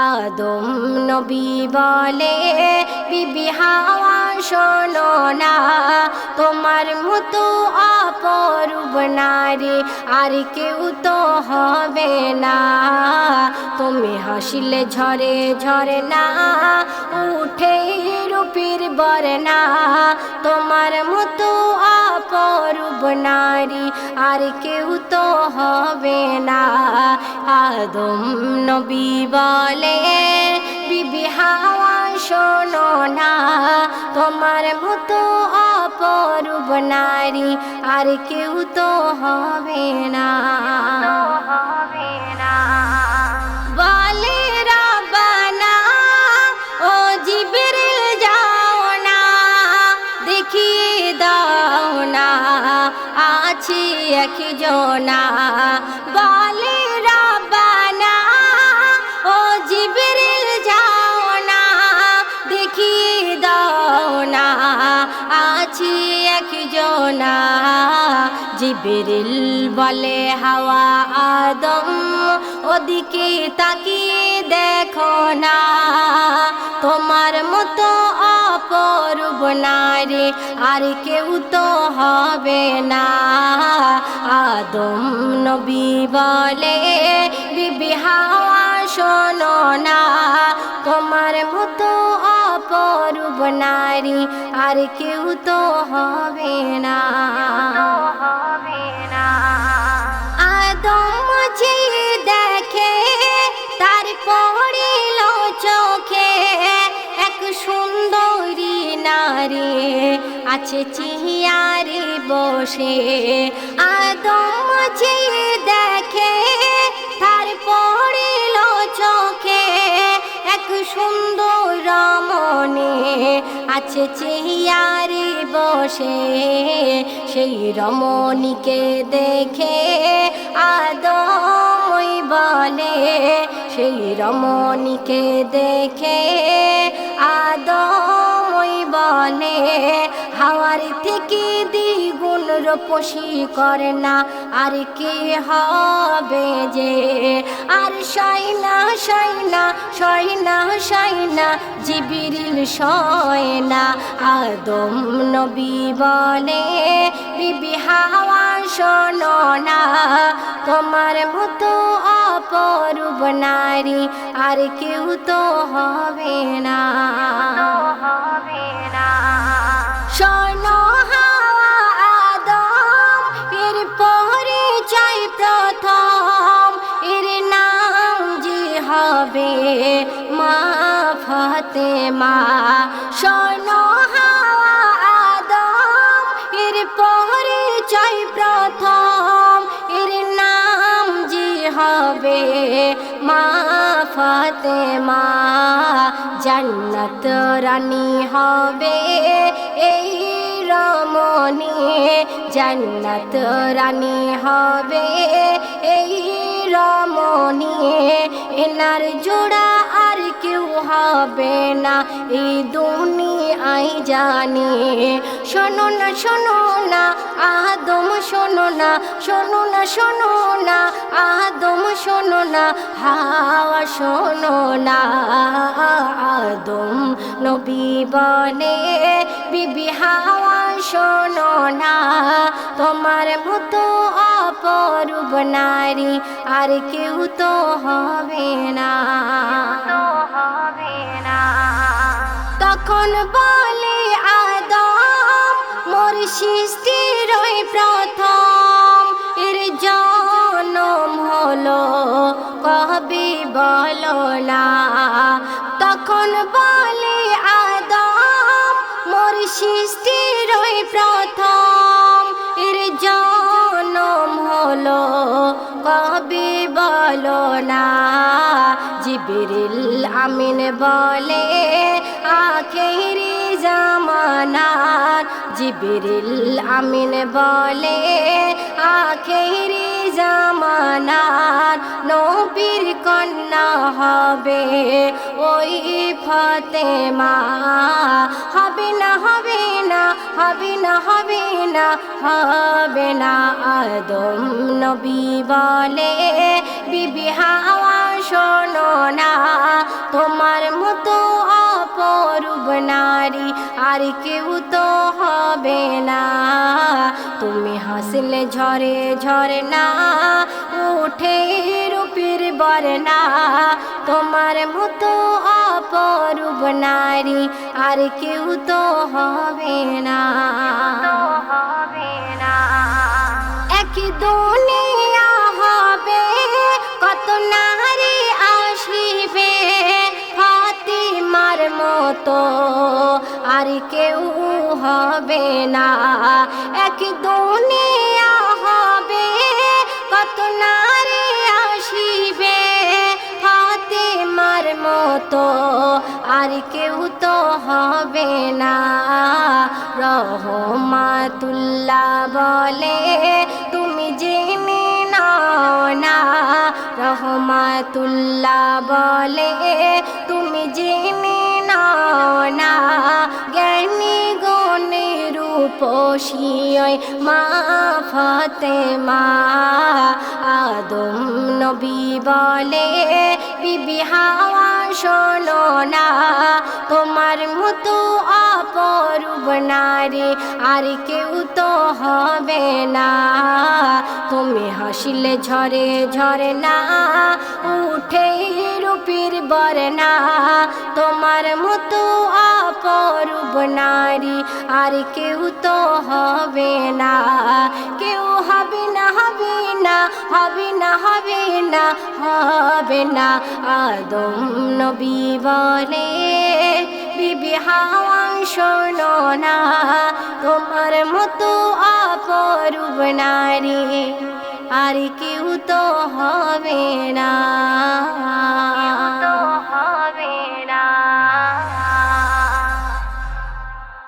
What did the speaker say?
আদম নবী বলে, বিবি, হাওয়া শোনো না। তোমার মতো অপরূপ নারী আর কেউ তো হবে না। তুমি হাসিলে ঝরে ঝরে না, উঠে রূপীর বরনা তোমার মতো অপরূপ নারী আর কেউ তো হবে না। আদম নবী বলে, বিবি হাওয়া, শোনো না, তোমার মতো অপরূপ নারী আর কেউ তো হবে না। আছি এক জনা বলে রাবানা ও জিবরিল যাও না দেখিয়ে দাও না আছি এক জনা জিবরিল বলে, হাওয়া আদম, ওদিকে তাকিয়ে দেখো না। তোমার মতো নারী আর কেউ তো হবে না। আদম নবী বলে, বিবি হাওয়া শোনো না, তোমার মতো অপরূপ নারী আর কেউ তো হবে না। আছে চিয়ারে বসে, আদম যে দেখে, তার পড়িল চোখে এক সুন্দর রমণী। আছে চেয়ারে বসে, সেই রমণীকে দেখে আদমই বলে, সেই রমণীকে দেখে আদমই বলে হাওয়ার থেকে দ্বিগুণ রূপসী করে না। আর কে হবে যে? আর সাইনা সাইনা সয়না সাইনা, জিবিরিল সয়না। আদম নবী বলে বিবি হাওয়া শোনো না। তোমার মতো অপরূপ নারী আর কেউ তো হবে না। হবে না প্রথম। এর নাম যে হবে মা ফাতেমা। শোনো হাওয়া, আদম, এর পরিচয় প্রথম। এর নাম যে হবে মা ফাতেমা। জান্নাত রানী হবে জান্নাত রানী হবে। এই রমণী এনার জোড়া আর কেউ হবে না। এই দুনিয়াই জানি, শোনো না শোনো না, আদম শোনো না শোনো না শোনো না, আদম শোনো না, হাওয়া শোনো না। আদম নবী বলে বিবি হাওয়া শোনো না। তোমার মতো অপরূপ নারী আর কেউ তো হবে না। তখন বলে আদম মোর সৃষ্টির প্রথম, এর জনম হলো, কবি বলো না। তখন বলে আদম মোর সৃষ্টির প্রথম। এর জনম হলো কবি বলো না। জিবিরিল আমিন বলে, আখেরি জামানার। জিবিরিল আমিন বলে, আখেরি নবীর কন্যা হবে, ওই ফতেমা। হবে না হবে না হবে না হবে না হবে না আদম নবী বলে। বিবি হাওয়া শোনো না, তোমার মতো অপরূপ নারী আর কেউ তো হবে না। তুমি হাসলে ঝরে ঝরে না উঠে রূপের বরনা তোমার মতো অপরূপ নারী আর কেউ তো হবে না হবে না। এক দুনিয়া হবে, কত নারী আসিবে। ফাতিমার মতো আর কেউ হবে না। এক দুনিয়া মতো আর কেউ তো হবে না। রহমাতুল্লাহ বলে, তুমি জেনে নাও না। রহমাতুল্লাহ বলে, তুমি জেনে নাও না। জ্ঞানী গণে রূপসিয় মা ফতেমা, আদম নবী বলে বিবি হাওয়া শোনো না। তোমার মতো অপরূপ নারী আর কেউ তো হবে না। তুমি হাসিলে ঝরে ঝরে না উঠে রূপের বরনা তোমার মতো অপরূপ নারী আর কেউ তো হবে না। কেউ হবে না হবে না হবে না। আদম নবী বলে, বিবি হাওয়া শোনো না, তোমার মতো অপরূপ নারী আর কেউ তো হবে না।